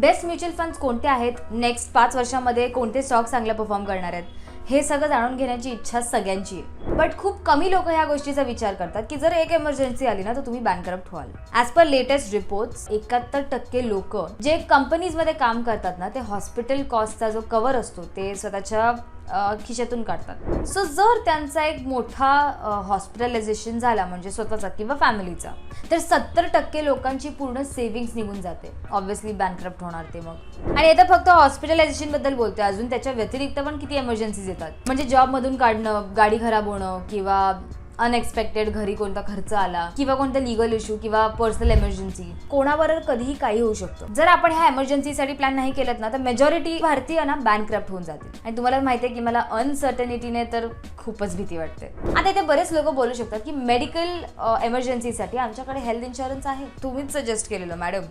Best mutual funds कोणते आहेत? Next पाच वर्षामध्ये कोणते स्टॉक चांगले परफॉर्म करणार आहेत? हे सगळं जाणून घेण्याची इच्छा सगळ्यांची आहे. बट खूप कमी लोक ह्या गोष्टीचा विचार करतात की जर एक इमर्जन्सी आली ना तर तुम्ही बँकरप्ट व्हाल. ॲज पर लेटेस्ट रिपोर्ट्स एकाहत्तर टक्के लोक जे कंपनीजमध्ये काम करतात ना ते हॉस्पिटल कॉस्टचा जो कव्हर असतो ते स्वतःच्या खिशातून काढतात. सो जर त्यांचा एक मोठा हॉस्पिटलायझेशन झाला म्हणजे स्वतःचा किंवा फॅमिलीचा तर सत्तर टक्के लोकांची पूर्ण सेव्हिंग्स निघून जाते. ऑब्व्हियसली बँकरप्ट होणार ते मग. आणि आता फक्त हॉस्पिटलायझेशनबद्दल बोलते अजून त्याच्या व्यतिरिक्त पण किती एमर्जन्सीज येतात. म्हणजे जॉबमधून काढणं गाडी खराब होणं किंवा अनएक्सपेक्टेड घरी कोणता खर्च आला किंवा कोणता लिगल इश्यू किंवा पर्सनल एमर्जन्सी कोणावर कधीही काही होऊ शकतो. जर आपण ह्या एमर्जन्सीसाठी प्लॅन नाही केलं ना तर मेजॉरिटी भारतीय ना बँकक्रप्ट होऊन जाते आणि तुम्हाला माहिती आहे की मला अनसर्टनिटीने तर खूपच भीती वाटते. आता इथे बरेच लोक बोलू शकतात की मेडिकल एमर्जन्सीसाठी आमच्याकडे हेल्थ इन्शुरन्स आहे. तुम्हीच सजेस्ट केलेलं मॅडम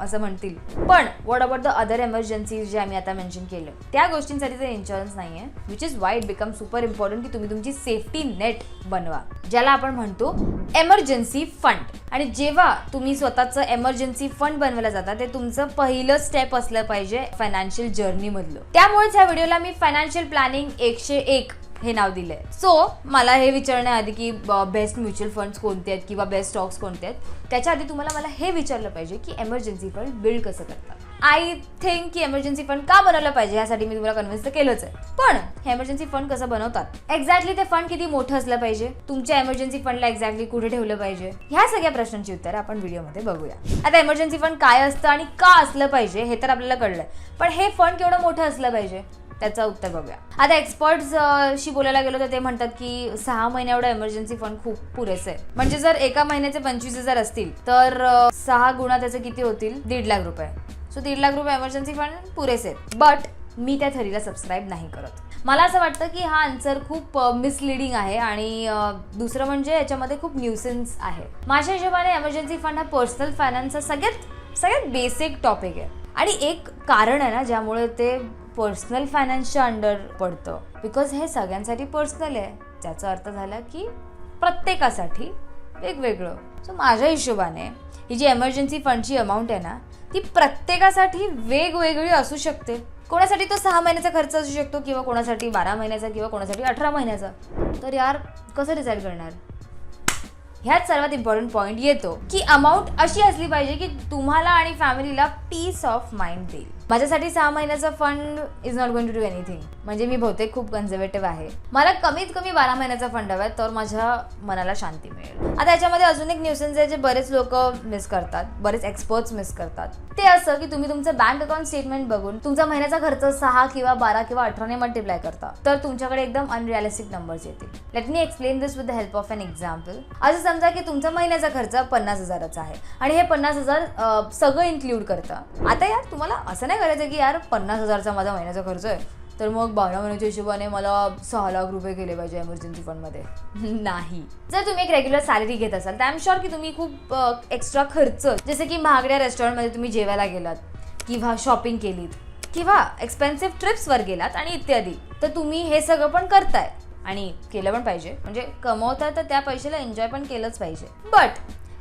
असं म्हणतील. पण what about the other emergencies जे आम्ही आता मेन्शन केलं? त्या गोष्टींसाठी तर इन्शुरन्स नाही आहे which is why it become super important की तुम्ही तुमची सेफ्टी नेट बनवा ज्याला आपण म्हणतो एमर्जन्सी फंड आणि जेव्हा तुम्ही स्वतःचं एमर्जन्सी फंड बनवायला जाता ते तुमचं पहिलं स्टेप असलं पाहिजे फायनान्शियल जर्नीमधलं त्यामुळेच ह्या व्हिडिओला मी फायनान्शियल प्लॅनिंग एकशे एक हे नाव दिलंय. सो मला हे विचारण्याआधी की बेस्ट म्युच्युअल फंड्स कोणते आहेत किंवा बेस्ट स्टॉक्स कोणते आहेत? त्याच्या आधी तुम्हाला मला हे विचारलं पाहिजे की एमर्जन्सी फंड बिल्ड कसं करतात. आय थिंक की एमर्जन्सी फंड का बनवलं पाहिजे यासाठी मी तुम्हाला कन्व्हिन्स तर केलंच आहे. पण हे एमर्जन्सी फंड कसं बनवतात? एक्झॅक्टली ते फंड किती मोठं असलं पाहिजे? तुमच्या एमर्जन्सी फंडला एक्झॅक्टली कुठे ठेवलं पाहिजे? ह्या सगळ्या प्रश्नांची उत्तरं आपण व्हिडिओमध्ये बघूया. आता एमर्जन्सी फंड काय असतं आणि का असलं पाहिजे हे तर आपल्याला कळलंय. पण हे फंड केवढं मोठं असलं पाहिजे? त्याचं उत्तर बघूया. आता एक्सपर्ट्स शी बोलायला गेलो तर ते म्हणतात की सहा महिन्या एवढं इमर्जन्सी फंड खूप पुरेसे आहे. म्हणजे जर एका महिन्याचे पंचवीस हजार असतील तर सहा गुणा त्याचे किती होतील? दीड लाख रुपये. सो दीड लाख रुपये इमर्जन्सी फंड पुरेसे आहेत. बट मी त्या थरीला सबस्क्राईब नाही करत. मला असं वाटतं की हा आन्सर खूप मिसलिडिंग आहे आणि दुसरं म्हणजे याच्यामध्ये खूप न्यूसेन्स आहे. माझ्या हिशोबाने एमर्जन्सी फंड हा पर्सनल फायनान्सचा सगळ्यात सगळ्यात बेसिक टॉपिक आहे. आणि एक कारण आहे ना ज्यामुळे ते पर्सनल फायनान्सच्या अंडर पडतं. बिकॉज हे सगळ्यांसाठी पर्सनल आहे. ज्याचा अर्थ झाला की प्रत्येकासाठी वेगवेगळं. सो माझ्या हिशोबाने ही जी एमर्जन्सी फंडची अमाऊंट आहे ना ती प्रत्येकासाठी वेगवेगळी असू शकते. कोणासाठी तो सहा महिन्याचा खर्च असू शकतो किंवा कोणासाठी बारा महिन्याचा किंवा कोणासाठी अठरा महिन्याचा. तर यार कसं डिसाईड करणार? ह्याच सर्वात इम्पॉर्टंट पॉईंट येतो की अमाऊंट अशी असली पाहिजे की तुम्हाला आणि फॅमिलीला पीस ऑफ माइंड देईल. माझ्यासाठी सहा महिन्याचा fund is not going to do anything म्हणजे मी बहुतेक खूप कन्झर्वेटिव्ह आहे. मला कमीत कमी बारा महिन्याचा फंड हवा आहे तर माझ्या मनाला शांती मिळेल. आता याच्यामध्ये अजून एक न्यूसेन्स आहे जे बरेच लोक मिस करतात बरेच एक्सपर्ट्स मिस करतात. ते असं की तुम्ही तुमचं बँक अकाउंट स्टेटमेंट बघून तुमचा महिन्याचा खर्च सहा किंवा बारा किंवा अठराने मल्टिप्लाय करता तर तुमच्याकडे एकदम अनरिअलिस्टिक नंबर्स येतील. Let me explain this with the help of an example असं समजा की तुमचा महिन्याचा खर्च पन्नास हजाराचा आहे. आणि हे पन्नास हजार सगळं इन्क्लूड करतं. आता यार तुम्हाला असं नाही करायचं की यार पन्नास हजारचा माझा महिन्याचा खर्च आहे. तर मग बारा महिन्याच्या हिशोबाने मला सहा लाख रुपये गेले पाहिजे एमर्जन्सी फंडमध्ये नाही. जर तुम्ही एक रेग्युलर सॅलरी घेत असाल तर आय एम शुअर की तुम्ही खूप एक्स्ट्रा खर्च जसे की महागड्या रेस्टॉरंटमध्ये तुम्ही जेवायला गेलात किंवा शॉपिंग केलीत किंवा एक्सपेन्सिव्ह ट्रिप्सवर गेलात आणि इत्यादी तर तुम्ही हे सगळं पण करताय. आणि केलं पण पाहिजे. म्हणजे कमवताय तर त्या पैशाला एन्जॉय पण केलंच पाहिजे. But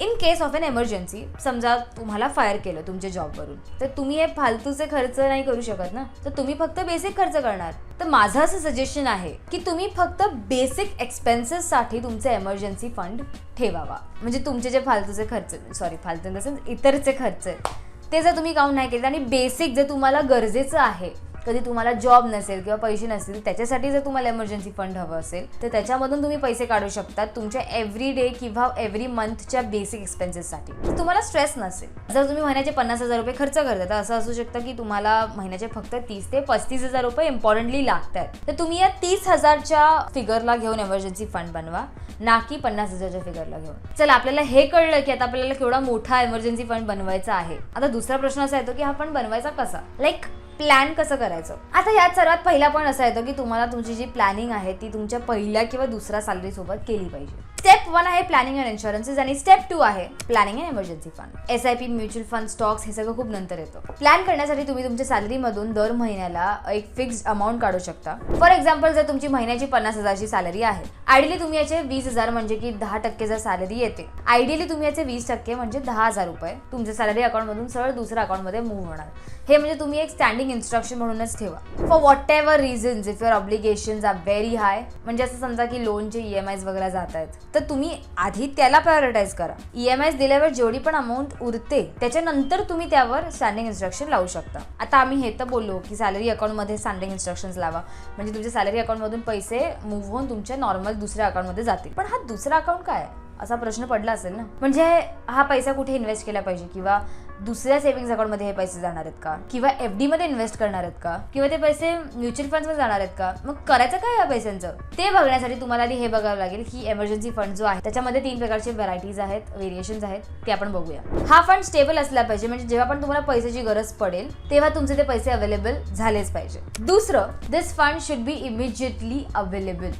in case of an emergency समजा तुम्हाला फायर केलं तुमच्या जॉबवरून तर तुम्ही हे फालतूचे खर्च नाही करू शकत ना? तर तुम्ही फक्त बेसिक खर्च करणार. तर माझं असं सजेशन आहे की तुम्ही फक्त बेसिक एक्सपेन्सेससाठी तुमचे एमर्जन्सी फंड ठेवावा. म्हणजे तुमचे जे फालतूचे खर्च सॉरी फालतू इन द सेन्स इतरचे खर्च आहेत ते जर तुम्ही काउंट नाही केले आणि बेसिक जे तुम्हाला गरजेचं आहे कधी तुम्हाला जॉब नसेल किंवा पैसे नसतील त्याच्यासाठी जर तुम्हाला एमर्जन्सी फंड हवं असेल तर त्याच्यामधून तुम्ही पैसे काढू शकता तुमच्या एव्हरी डे किंवा एव्हरी मंथच्या बेसिक एक्सपेन्सेससाठी तुम्हाला स्ट्रेस नसेल जर तुम्ही महिन्याचे पन्नास हजार रुपये खर्च करता तर असं असू शकतं की तुम्हाला महिन्याचे फक्त तीस ते पस्तीस हजार रुपये इम्पॉर्टंटली लागतात. तर तुम्ही या तीस हजारच्या फिगरला घेऊन एमर्जन्सी फंड बनवा ना की पन्नास हजारच्या फिगरला घेऊन. चला आपल्याला हे कळलं की आता आपल्याला केवढा मोठा एमर्जन्सी फंड बनवायचा आहे. आता दुसरा प्रश्न असा येतो की हा फंड बनवायचा कसा? लाईक प्लॅन कसं करायचं? आता यात सर्वात पहिला पण असा येतो की तुम्हाला तुमची जी प्लॅनिंग आहे ती तुमच्या पहिल्या किंवा दुसऱ्या सॅलरीसोबत केली पाहिजे. स्टेप वन आहे प्लॅनिंग अँड इन्शुरन्सेस आणि स्टेप टू आहे planning and emergency fund S I P mutual fund stocks हे सगळं खूप नंतर येतं. प्लॅन करण्यासाठी तुम्ही तुमच्या सॅलरीमधून दर महिन्याला एक फिक्स्ड अमाऊंट काढू शकता. फॉर एक्झाम्पल जर तुमची महिन्याची पन्नास हजारची सॅलरी आहे आयडियली तुम्ही याचे वीस हजार म्हणजे की दहा टक्के जर सॅलरी येते आयडियली तुम्ही याचे वीस टक्के म्हणजे दहा हजार रुपये तुमच्या सॅलरी अकाउंटमधून सरळ दुसऱ्या अकाउंटमध्ये मूव्ह होणार. हे म्हणजे तुम्ही एक स्टँडिंग इन्स्ट्रक्शन म्हणूनच ठेवा. For whatever reasons if your obligation are very high म्हणजे असं समजा की लोनचे ई एम आयज वगैरे जात आहेत तर तुम्ही आधी त्याला प्रायोरिटाईज करा. ई एम आयज दिल्यावर जेवढी पण अमाऊंट उरते त्याच्यानंतर तुम्ही त्यावर स्टँडिंग इन्स्ट्रक्शन लावू शकता. आता आम्ही हे तर बोललो की सॅलरी अकाउंटमध्ये स्टँडिंग इन्स्ट्रक्शन्स लावा. म्हणजे तुमच्या सॅलरी अकाउंटमधून पैसे मूव्ह होऊन तुमच्या नॉर्मल दुसऱ्या अकाउंटमध्ये जातील. पण हा दुसरा अकाउंट काय? असा प्रश्न पडला असेल ना? म्हणजे हा पैसा कुठे इन्व्हेस्ट केला पाहिजे? किंवा दुसऱ्या सेव्हिंग अकाउंटमध्ये हे पैसे जाणार आहेत का? किंवा एफ डी मध्ये इन्व्हेस्ट करणार आहेत का? किंवा ते पैसे म्युच्युअल फंड्समध्ये जाणार आहेत का? मग करायचं काय या पैशांचं? ते बघण्यासाठी तुम्हाला आधी हे बघावं लागेल की एमर्जन्सी फंड जो आहे त्याच्यामध्ये तीन प्रकारचे व्हरायटीज आहेत व्हेरिएशन्स आहेत ते आपण बघूया. हा फंड स्टेबल असला पाहिजे म्हणजे जेव्हा पण तुम्हाला पैशाची गरज पडेल तेव्हा तुमचे ते पैसे अवेलेबल झालेच पाहिजे. दुसरं this fund should be immediately available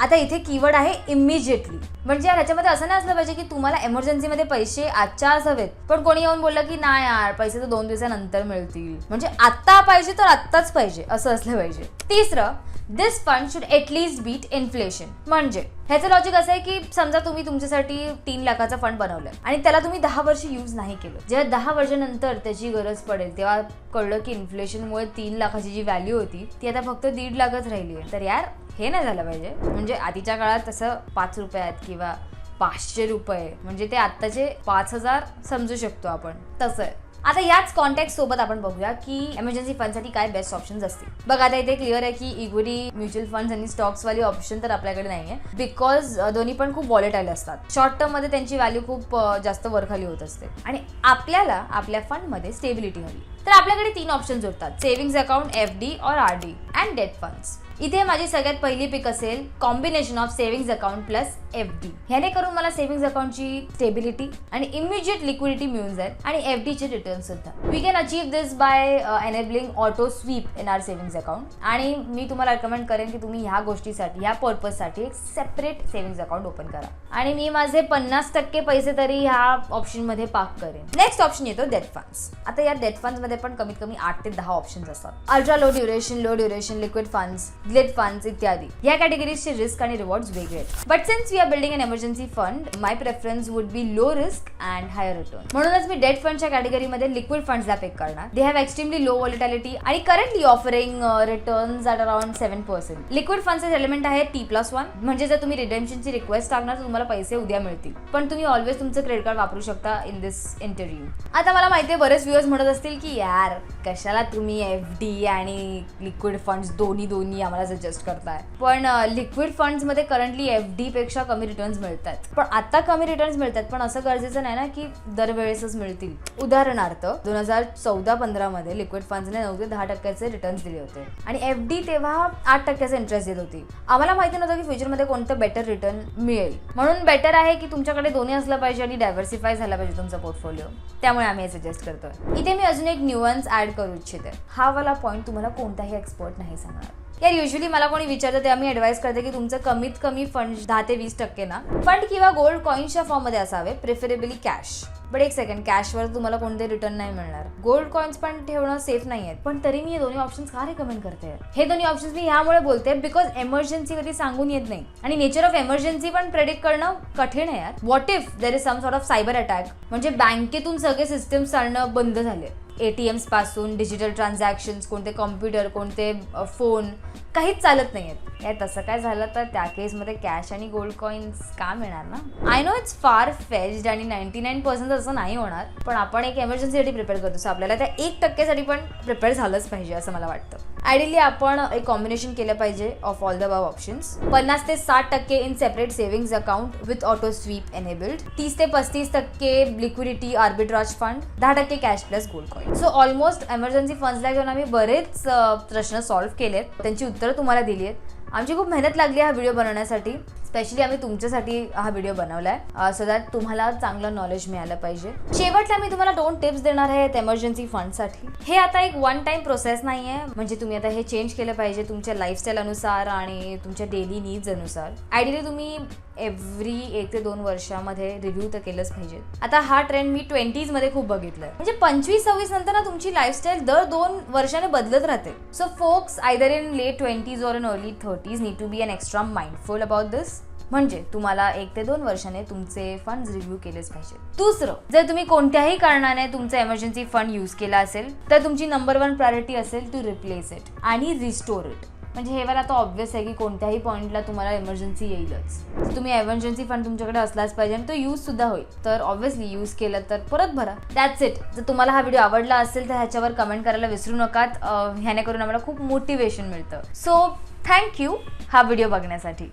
आता इथे कीवर्ड आहे इमिजिएटली म्हणजे यार ह्याच्यामध्ये असं नाही असलं पाहिजे की तुम्हाला एमर्जन्सीमध्ये पैसे आजच्या हवेत. पण कोणी येऊन बोललं की नाही यार पैसे तर दोन दिवसानंतर मिळतील. म्हणजे आत्ता पाहिजे तर आत्ताच पाहिजे असं असलं पाहिजे. तिसरं this fund should at least beat inflation म्हणजे ह्याचं लॉजिक असं आहे की समजा तुम्ही तुमच्यासाठी तीन लाखाचा फंड बनवलं आणि त्याला तुम्ही दहा वर्ष यूज नाही केलं. जेव्हा दहा वर्षानंतर त्याची गरज पडेल तेव्हा कळलं की इन्फ्लेशनमुळे तीन लाखाची जी व्हॅल्यू होती ती आता फक्त दीड लाखच राहिली आहे. तर यार हे नाही झालं पाहिजे. म्हणजे आधीच्या काळात तसं पाच रुपयात किंवा पाचशे रुपये. म्हणजे ते आत्ताचे पाच हजार समजू शकतो आपण. तसं आहे. आता याच कॉन्टॅक्ट सोबत आपण बघूया की एमर्जन्सी फंडसाठी काय बेस्ट ऑप्शन्स असतील. बघा आता इथे क्लिअर आहे की इक्विटी म्युच्युअल फंड्स आणि स्टॉक्स वाली ऑप्शन तर आपल्याकडे नाही आहे बिकॉज दोन्ही पण खूप वॉलेटाईल असतात. शॉर्ट टर्ममध्ये त्यांची व्हॅल्यू खूप जास्त वरखाली होत असते. आणि आपल्याला आपल्या फंडमध्ये स्टेबिलिटी हवी. तर आपल्याकडे तीन ऑप्शन्स होतात सेव्हिंग्स अकाउंट एफ डी और R D and debt funds इथे माझी सगळ्यात पहिली पिक असेल combination of savings account plus F D ह्याने करून मला सेव्हिंग अकाउंटची स्टेबिलिटी आणि इमिजिएट लिक्विडिटी मिळून जाईल आणि एफ डीचे रिटर्न सुद्धा. We can achieve this by enabling auto sweep in our savings account आणि मी तुम्हाला रेकमेंड करेन की तुम्ही ह्या गोष्टीसाठी ह्या पर्पजसाठी एक सेपरेट सेव्हिंग्स अकाउंट ओपन करा. आणि मी माझे पन्नास टक्के पैसे तरी ह्या ऑप्शनमध्ये पाक करेन. नेक्स्ट ऑप्शन येतो डेट फंड्स आता या डेट फंड्समध्ये पण कमीत कमी आठ ते दहा ऑप्शन्स असतात. Ultra low duration low duration liquid funds gilt funds इत्यादी. या कॅटेगरीजचे रिस्क आणि रिवॉर्ड्स वेगळे आहेत. But since we are building an emergency fund my preference would be low risk and higher return म्हणूनच मी डेट फंडच्या कॅटेगरीमध्ये लिक्विड फंड्सला पिक करणार. They have extremely low volatility आणि currently offering returns at around seven percent liquid फंडचे element आहे T plus one म्हणजे जर तुम्ही रिडेम्पशनची रिक्वेस्ट टाकणार तर तुम्हाला पैसे उद्या मिळतील. पण तुम्ही ऑलवेज तुमचं क्रेडिट कार्ड वापरू शकता इन दिस इंटरव्ह्यू आता मला माहिती आहे बरेच व्ह्युअर्स म्हणत असतील की यार कशाला तुम्ही एफ डी आणि लिक्विड फंड्स दोन्ही दोन्ही आम्हाला सजेस्ट करताय. पण लिक्विड फंड्समध्ये करंटली एफ डी पेक्षा कमी रिटर्न्स मिळतात पण आता कमी रिटर्न्स मिळतात पण असं गरजेचं नाही ना की दरवेळेसच मिळतील. उदाहरणार्थ दोन हजार चौदा पंधरा मध्ये लिक्विड फंड्सने नऊ ते दहा टक्क्याचे रिटर्न्स दिले होते. आणि एफ डी तेव्हा आठ टक्क्याचा इंटरेस्ट देत होती. आम्हाला माहिती नव्हतं की फ्युचरमध्ये कोणतं बेटर रिटर्न मिळेल. म्हणून बेटर आहे की तुमच्याकडे दोन्ही असलं पाहिजे आणि डायव्हर्सिफाय झाला पाहिजे तुमचा पोर्टफोलिओ त्यामुळे आम्ही हे सजेस्ट करतोय. इथे मी अजून एक न्यूअन्स ऍड करू इच्छिते. हा वाला पॉईंट तुम्हाला कोणताही एक्सपर्ट नाही सांगणार. यार युजली मला कोणी विचारतं तेव्हा मी ॲडवाईस करते की तुमचं कमीत कमी फंड दहा ते वीस टक्के ना फंड किंवा गोल्ड कॉईन्सच्या फॉर्ममध्ये असावे प्रिफरेबली कॅश बट एक सेकंड कॅशवर तुम्हाला कोणते रिटर्न नाही मिळणार. गोल्ड कॉईन्स पण ठेवणं सेफ नाही आहेत पण तरी मी हे दोन्ही ऑप्शन्स का रेकमेंड करते? हे दोन्ही ऑप्शन्स मी ह्यामुळे बोलते बिकॉज एमर्जन्सी कधी सांगून येत नाही. आणि नेचर ऑफ एमर्जन्सी पण प्रेडिक्ट करणं कठीण आहे यार. What if there is some sort of cyber attack म्हणजे बँकेतून सगळे सिस्टम चालणं बंद झाले. एटीएम्सपासून डिजिटल ट्रान्झॅक्शन्स कोणते कॉम्प्युटर कोणते फोन काहीच चालत नाही आहेत या तसं काय झालं तर त्या केसमध्ये कॅश आणि गोल्ड कॉईन्स का मिळणार ना? I know it's far fetched आणि नाईन्टी नाईन पर्सेंट असं नाही होणार पण आपण एक एमर्जन्सीसाठी प्रिपेअर करतो. सो आपल्याला त्या एक टक्क्यासाठी पण प्रिपेअर झालंच पाहिजे असं मला वाटतं. आयडियली आपण एक कॉम्बिनेशन केलं पाहिजे of all the above options पन्नास ते साठ टक्के in separate savings account with auto sweep enabled तीस ते पस्तीस टक्के लिक्विडिटी आर्बिट्राज फंड दहा टक्के cash plus gold coin so almost emergency फंड्सला घेऊन आम्ही बरेच प्रश्न सॉल्व्ह केलेत. त्यांची उत्तरं तुम्हाला दिली आहेत. आमची खूप मेहनत लागली हा व्हिडिओ बनवण्यासाठी. स्पेशली आम्ही तुमच्यासाठी हा व्हिडिओ बनवला आहे सो दॅट तुम्हाला चांगलं नॉलेज मिळालं पाहिजे. शेवटला मी तुम्हाला दोन टिप्स देणार आहेत एमर्जन्सी फंडसाठी हे आता एक वन टाइम प्रोसेस नाही आहे म्हणजे तुम्ही आता हे चेंज केलं पाहिजे तुमच्या लाईफस्टाईल अनुसार आणि तुमच्या डेली नीड्स अनुसार. आयडियली तुम्ही एव्हरी एक ते दोन वर्षामध्ये रिव्ह्यू तर केलंच पाहिजे. आता हा ट्रेंड मी ट्वेंटीजमध्ये खूप बघितलं म्हणजे पंचवीस सव्वीस नंतर ना तुमची लाईफस्टाईल दर दोन वर्षाने बदलत राहते. So folks either in late twenties or in early thirties need to be an extra mindful about this म्हणजे तुम्हाला एक ते दोन वर्षाने तुमचे फंड रिव्ह्यू केलेच पाहिजे. दुसरं जर तुम्ही कोणत्याही कारणाने तुमचा एमर्जन्सी फंड यूज केला असेल तर तुमची नंबर वन प्रायोरिटी असेल टू रिप्लेस इट आणि रिस्टोर इट म्हणजे हे वाला आता ऑब्व्हियस आहे की कोणत्याही पॉईंटला तुम्हाला इमर्जन्सी येईलच. तुम्ही एमर्जन्सी फंड तुमच्याकडे असलाच पाहिजे आणि तो यूज सुद्धा होईल तर ऑब्व्हियसली यूज केलं तर परत भरा. दॅट्स इट जर तुम्हाला हा व्हिडिओ आवडला असेल तर ह्याच्यावर कमेंट करायला विसरू नकात. ह्याने करून आम्हाला खूप मोटिवेशन मिळतं. सो थँक्यू हा व्हिडिओ बघण्यासाठी.